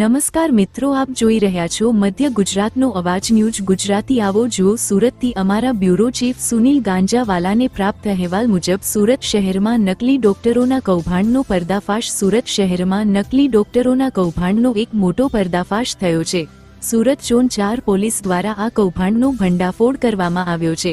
નમસ્કાર મિત્રો, આપ જોઈ રહ્યા છો મધ્ય ગુજરાતનો અવાજ ન્યૂઝ ગુજરાતી આવો. જુઓ સુરતથી અમારા બ્યુરો ચીફ સુનિલ ગાંજાવાલાને પ્રાપ્ત અહેવાલ મુજબ સુરત શહેરમાં નકલી ડોક્ટરોના કૌભાંડનો પર્દાફાશ સુરત શહેરમાં નકલી ડોક્ટરોના કૌભાંડનો એક મોટો પર્દાફાશ થયો છે. સુરત ઝોન ચાર પોલીસ દ્વારા આ કૌભાંડનો ભંડાફોડ કરવામાં આવ્યો છે,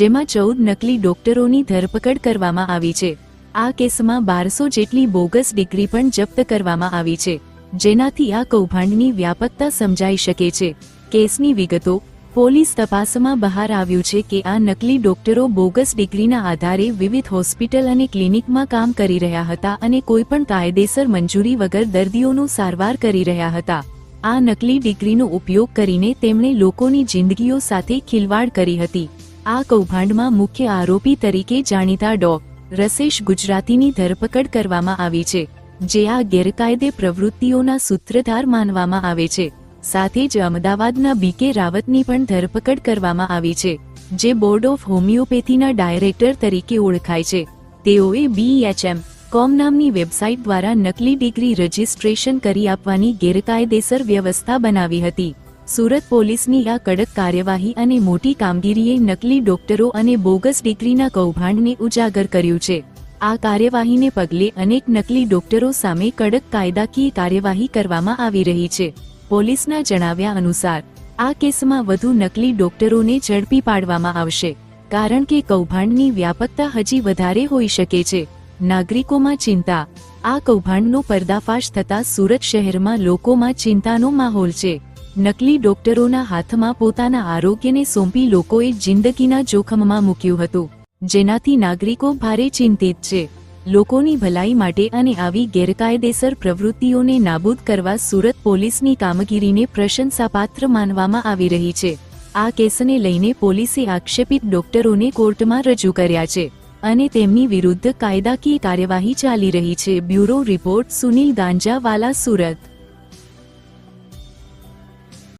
જેમાં ચૌદ નકલી ડોક્ટરોની ધરપકડ કરવામાં આવી છે. આ કેસમાં બારસો જેટલી બોગસ ડિગ્રી પણ જપ્ત કરવામાં આવી છે. જેનાથી આ કૌભાંડની વ્યાપકતા સમજાઈ શકે છે. કેસની વિગતો, પોલીસ તપાસમાં બહાર આવ્યું છે કે આ નકલી ડોક્ટરો બોગસ ડિગ્રીના આધારે વિવિધ હોસ્પિટલ અને ક્લિનિકમાં કામ કરી રહ્યા હતા અને કોઈપણ કાયદેસર મંજૂરી વગર દર્દીઓનું સારવાર કરી રહ્યા હતા. આ નકલી ડિગ્રીનો ઉપયોગ કરીને તેમણે લોકોની જિંદગીઓ સાથે ખિલવાડ કરી હતી. આ કૌભાંડમાં મુખ્ય આરોપી તરીકે જાણીતા ડો. રસેશ ગુજરાતીની ધરપકડ કરવામાં આવી છે. જે આ ગેરકાયદે પ્રવૃત્તિઓના સૂત્રધાર માનવામાં આવે છે. સાથે જ અમદાવાદના બીકે રાવતની પણ ધરપકડ કરવામાં આવી છે, જે બોર્ડ ઓફ હોમિયોપેથીના ડાયરેક્ટર તરીકે ઓળખાય છે. તેઓએ બીએચએમ કોમ નામની વેબસાઇટ દ્વારા નકલી ડિગ્રી રજિસ્ટ્રેશન કરી આપવાની ગેરકાયદેસર વ્યવસ્થા બનાવી હતી. સુરત પોલીસની આ કડક કાર્યવાહી અને મોટી કામગીરીએ નકલી ડોક્ટરો અને બોગસ ડિગ્રીના કૌભાંડને ઉજાગર કર્યું છે. આ કાર્યવાહીને પગલે અનેક નકલી ડોક્ટરો સામે કડક કાયદાકીય કાર્યવાહી કરવામાં આવી રહી છે. પોલીસના જણાવ્યા અનુસાર, આ કેસમાં વધુ નકલી ડોક્ટરોને ઝડપી પાડવામાં આવશે, કારણ કે કૌભાંડની વ્યાપકતા હજી વધારે હોઈ શકે છે. નાગરિકોમાં ચિંતા, આ કૌભાંડનો પર્દાફાશ થતા સુરત શહેરમાં લોકોમાં ચિંતાનો માહોલ છે. નકલી ડોક્ટરોના હાથમાં પોતાના આરોગ્યને સોંપી લોકોએ જિંદગીના જોખમમાં મૂક્યું હતું. જેનાથી નાગરિકો ભારે ચિંતિત છે. લોકોની ભલાઈ માટે અને આવી ગેરકાયદેસર પ્રવૃત્તિઓને નાબૂદ કરવા સુરત પોલીસની કામગીરીને પ્રશંસાપાત્ર માનવામાં આવી રહી છે. આ કેસને લઈને પોલીસે આક્ષેપિત ડોક્ટરોને કોર્ટમાં રજૂ કર્યા છે અને તેમની વિરુદ્ધ કાયદાકીય કાર્યવાહી ચાલી રહી છે. Bureau report Sunil Ganjawala, Surat.